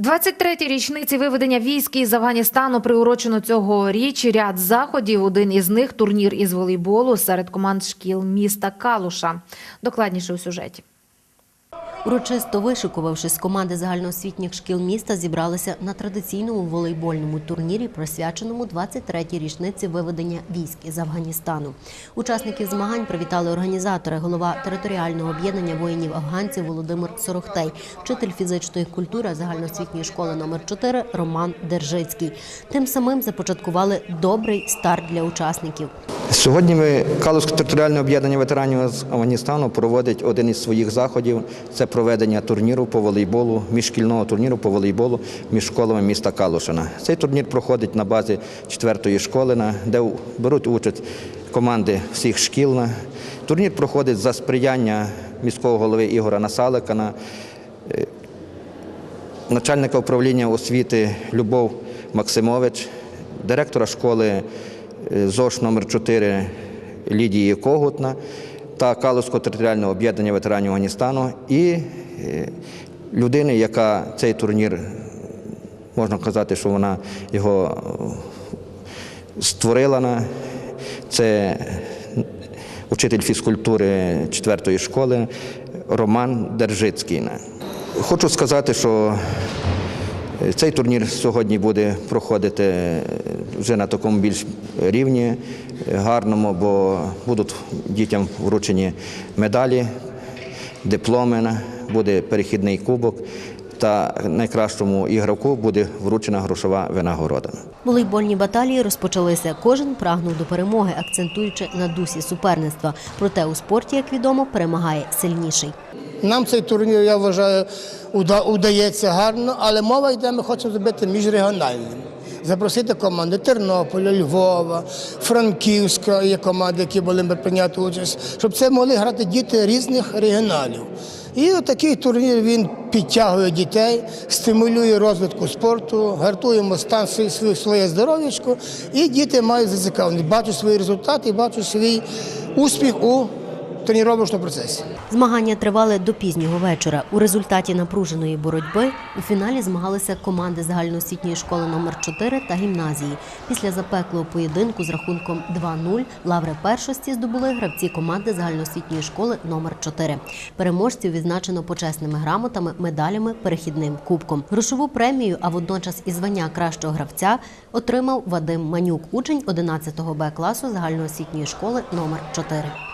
23-й річниці виведення військ із Афганістану приурочено цьогоріч ряд заходів. Один із них турнір із волейболу серед команд шкіл міста Калуша. Докладніше у сюжеті. Урочисто вишикувавшись, команди загальноосвітніх шкіл міста зібралися на традиційному волейбольному турнірі, присвяченому 23-й річниці виведення військ із Афганістану. Учасників змагань привітали організатори, голова територіального об'єднання воїнів афганців Володимир Сорохтей, вчитель фізичної культури загальноосвітньої школи номер 4 Роман Держицький. Тим самим започаткували добрий старт для учасників. Сьогодні ми Калузьке територіальне об'єднання ветеранів з Афганістану проводить один із своїх заходів. Це проведення турніру по волейболу, міжшкільного турніру по волейболу між школами міста Калушина. Цей турнір проходить на базі 4-ї школи, де беруть участь команди всіх шкіл. Турнір проходить за сприяння міського голови Ігора Насалика, на начальника управління освіти Любов Максимович, директора школи е, ЗОШ номер 4 Лідії Когутна та Калузького територіального об'єднання ветеранів Афганістану і е, людини, яка цей турнір, можна казати, що вона його е, створила. Це учитель фізкультури 4-ї школи Роман Держицький. Хочу сказати, що е, цей турнір сьогодні буде проходити вже на такому більш рівні, е, гарному, бо будуть дітям вручені медалі, дипломи, буде перехідний кубок, та найкращому ігроку буде вручена грошова винагорода. Волейбольні баталії розпочалися. Кожен прагнув до перемоги, акцентуючи на дусі суперництва. Проте у спорті, як відомо, перемагає сильніший. Нам цей турнір, я вважаю, уда- удається гарно, але мова йде, ми хочемо зробити міжрегіональним. Запросити команди Тернополя, Львова, Франківська, є команди, які були прийняти участь, щоб це могли грати діти різних регіоналів. І такий турнір він підтягує дітей, стимулює розвитку спорту, гартуємо стан своє здоров'ячко, і діти мають зацікавленість, бачать свої результати, бачать свій успіх у тренувальному процесі. Змагання тривали до пізнього вечора. У результаті напруженої боротьби у фіналі змагалися команди загальноосвітньої школи номер 4 та гімназії. Після запеклого поєдинку з рахунком 2-0 лаври першості здобули гравці команди загальноосвітньої школи номер 4 Переможців відзначено почесними грамотами, медалями, перехідним кубком. Грошову премію, а водночас і звання кращого гравця отримав Вадим Манюк, учень 11 Б класу загальноосвітньої школи номер 4